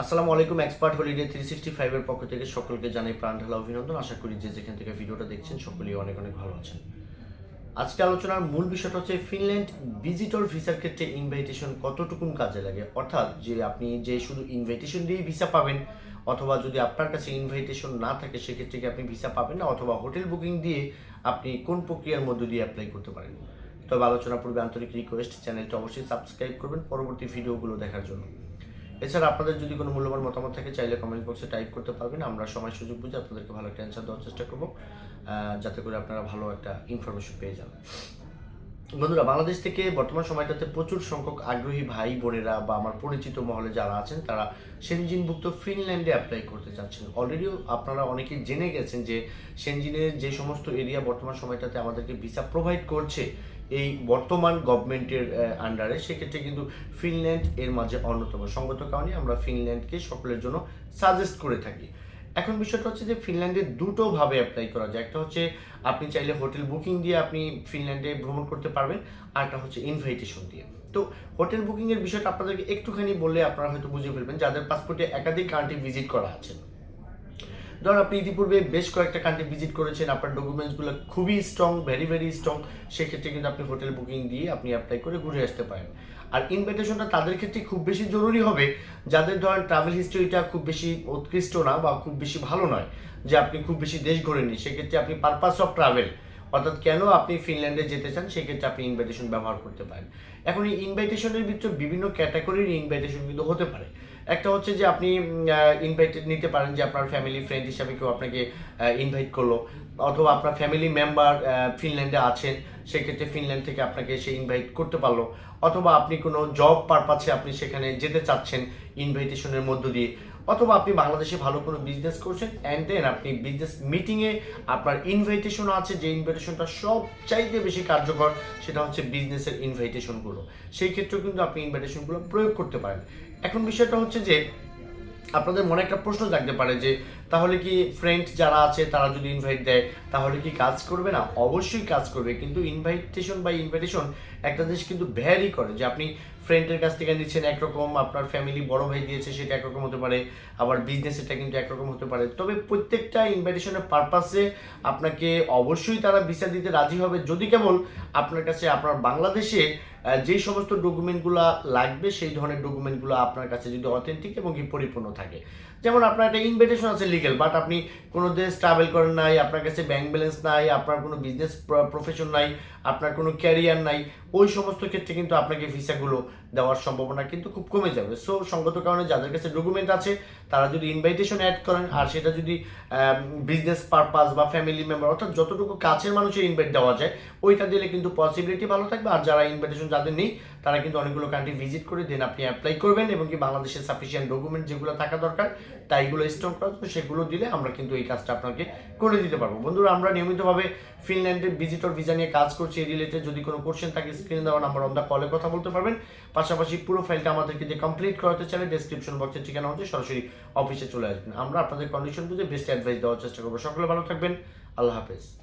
আসসালামু আলাইকুম, expert holiday three sixty ফাইভের পক্ষ থেকে সকলকে জানাই প্রাণ ঢালা অভিনন্দন। আশা করি যে যেখান থেকে ভিডিওটা দেখছেন, সকলেই অনেক অনেক ভালো আছেন। আজকে আলোচনার মূল বিষয়টা হচ্ছে ফিনল্যান্ড ভিজিটর ভিসার ক্ষেত্রে ইনভাইটেশন কতটুকুন কাজে লাগে? অর্থাৎ যে আপনি যে শুধু ইনভাইটেশন দিয়েই ভিসা পাবেন, অথবা যদি আপনার কাছে ইনভাইটেশন না থাকে, সেক্ষেত্রে কি আপনি ভিসা পাবেন না? অথবা হোটেল বুকিং দিয়ে আপনি কোন প্রক্রিয়ার মধ্য দিয়ে অ্যাপ্লাই করতে পারেন? তবে আলোচনা পূর্বে আন্তরিক রিকোয়েস্ট চ্যানেলটা অবশ্যই সাবস্ক্রাইব করবেন পরবর্তী ভিডিওগুলো দেখার জন্য। এছাড়া আপনাদের যদি কোনো মূল্যবান মতামত থাকে, চাইলে কমেন্ট বক্সে টাইপ করতে পারবেন। আমরা সময় সুযোগ বুঝে আপনাদেরকে ভালো একটা অ্যান্সার দেওয়ার চেষ্টা করব যাতে করে আপনারা ভালো একটা ইনফরমেশন পেয়ে যান। বন্ধুরা, বাংলাদেশ থেকে বর্তমান সময়টাতে প্রচুর সংখ্যক আগ্রহী ভাই বোনেরা বা আমার পরিচিত মহলে যারা আছেন, তারা সেনজিনভুক্ত ফিনল্যান্ডে অ্যাপ্লাই করতে চাচ্ছেন। অলরেডিও আপনারা অনেকেই জেনে গেছেন যে সেনজিনের যে সমস্ত এরিয়া বর্তমান সময়টাতে আমাদেরকে ভিসা প্রোভাইড করছে এই বর্তমান গভর্নমেন্টের আন্ডারে সেক্ষেত্রে কিন্তু ফিনল্যান্ড এর মাঝে অন্যতম। সঙ্গত কারণে আমরা ফিনল্যান্ডকে সকলের জন্য সাজেস্ট করে থাকি। এখন বিষয়টা হচ্ছে যে ফিনল্যান্ডে দুটো ভাবে অ্যাপ্লাই করা যায়। একটা হচ্ছে, আপনি চাইলে হোটেল বুকিং দিয়ে আপনি ফিনল্যান্ডে ভ্রমণ করতে পারবেন। আর একটা হচ্ছে ইনভাইটেশন দিয়ে। তো হোটেল বুকিং এর বিষয়টা আপনাদেরকে একটুখানি বললে আপনারা হয়তো বুঝে ফেলবেন, যাদের পাসপোর্টে একাধিক কান্ট্রি ভিজিট করা আছে। ধরুন আপনি ইতিপূর্বে বেশ কয়েকটা কান্ট্রি ভিজিট করেছেন, আপনার ডকুমেন্টসগুলো খুবই স্ট্রং ভেরি ভেরি স্ট্রং সেক্ষেত্রে কিন্তু আপনি হোটেল বুকিং দিয়ে আপনি অ্যাপ্লাই করে ঘুরে আসতে পারেন। আর ইনভিটেশনটা তাদের ক্ষেত্রে খুব বেশি জরুরি হবে, যাদের ধরেন ট্রাভেল হিস্ট্রিটা খুব বেশি উৎকৃষ্ট না বা খুব বেশি ভালো নয়, যে আপনি খুব বেশি দেশ ঘোরেননি, সেক্ষেত্রে আপনি পারপাস অফ ট্রাভেল অর্থাৎ কেন আপনি ফিনল্যান্ডে যেতে চান, সেক্ষেত্রে আপনি ইনভাইটেশন ব্যবহার করতে পারেন। এখন এই ইনভাইটেশনের ভিতরে বিভিন্ন ক্যাটাগরির ইনভাইটেশন কিন্তু হতে পারে। একটা হচ্ছে যে আপনি ইনভাইট নিতে পারেন যে আপনার ফ্যামিলি ফ্রেন্ড হিসাবে কেউ আপনাকে ইনভাইট করল। অথবা আপনার ফ্যামিলি মেম্বার ফিনল্যান্ডে আছেন, সেক্ষেত্রে ফিনল্যান্ড থেকে আপনাকে সে ইনভাইট করতে পারল। অথবা আপনি কোনো জব পারপাসে আপনি সেখানে যেতে চাচ্ছেন ইনভাইটেশনের মধ্য দিয়ে। অথবা আপনি বাংলাদেশে ভালো কোনো বিজনেস করছেন অ্যান্ড দেন আপনি বিজনেস মিটিংয়ে আপনার ইনভাইটেশন আছে, যে ইনভাইটেশনটা সবচাইতে বেশি কার্যকর সেটা হচ্ছে বিজনেসের ইনভাইটেশনগুলো সেই ক্ষেত্রেও কিন্তু আপনি ইনভাইটেশনগুলো প্রয়োগ করতে পারেন। এখন বিষয়টা হচ্ছে যে আপনাদের মনে একটা প্রশ্ন জাগতে পারে যে তাহলে কি ফ্রেন্ড যারা আছে, তারা যদি ইনভাইট দেয়, তাহলে কি কাজ করবে? না, অবশ্যই কাজ করবে। কিন্তু ইনভাইটেশন বা ইনভাইটেশন একটা জিনিস কিন্তু ভ্যারি করে। যে আপনি ফ্রেন্ডের কাছ থেকে নিচ্ছেন একরকম, আপনার ফ্যামিলি বড় ভাই দিয়েছে সেটা একরকম হতে পারে, আবার বিজনেস এটা কিন্তু একরকম হতে পারে। তবে প্রত্যেকটা ইনভাইটেশনের পারপাসে আপনাকে অবশ্যই তারা ভিসা দিতে রাজি হবে। যদি কেবল আপনার কাছে, আপনার বাংলাদেশে যেই সমস্ত ডকুমেন্টগুলো লাগবে, সেই ধরনের ডকুমেন্টগুলো আপনার কাছে যদি অথেন্টিক এবং পরিপূর্ণ থাকে। যেমন আপনার একটা ইনভাইটেশন আছে লিগেল বাট আপনি কোনো দেশ ট্রাভেল করেন নাই, আপনার কাছে ব্যাংক ব্যালেন্স নাই, আপনার কোনো বিজনেস প্রফেশন নাই, আপনার কোনো ক্যারিয়ার নাই ওই সমস্ত ক্ষেত্রে কিন্তু আপনাকে ভিসাগুলো দেওয়ার সম্ভাবনা কিন্তু খুব কমে যাবে। সো সঙ্গত কারণে যাদের কাছে ডকুমেন্ট আছে, তারা যদি ইনভাইটেশন অ্যাড করেন, আর সেটা যদি বিজনেস পারপাস বা ফ্যামিলি মেম্বার অর্থাৎ যতটুকু কাছের মানুষের ইনভাইট দেওয়া যায়, ওইটা দিলে কিন্তু পসিবিলিটি ভালো থাকবে। আর যারা ইনভাইটেশন যাদের নেই, তারা কিন্তু অনেকগুলো কান্ট্রি ভিজিট করে দেন আপনি অ্যাপ্লাই করবেন এবং কি বাংলাদেশের সাফিসিয়েন্ট ডকুমেন্ট যেগুলো থাকা দরকার, তাইগুলো করার জন্য সেগুলো দিলে আমরা কিন্তু এই কাজটা আপনাকে করে দিতে পারব। বন্ধুরা, আমরা নিয়মিতভাবে ফিনল্যান্ডের ভিজিটর ভিসা নিয়ে কাজ করছি, এই রিলেটেড যদি কোনো কোশ্চেন থাকে স্ক্রিনে দেওয়া নাম্বার আমরা কলে কথা বলতে পারবেন। পাশাপাশি পুরো ফাইলটা আমাদেরকে যে কমপ্লিট করাতে চাইলে ডেসক্রিপশন বক্সের ঠিকানা হচ্ছে সরাসরি অফিসে চলে আসবেন। আমরা আপনাদের কন্ডিশন বুঝে বেস্ট অ্যাডভাইস দেওয়ার চেষ্টা করব। সকলে ভালো থাকবেন। আল্লাহ হাফেজ।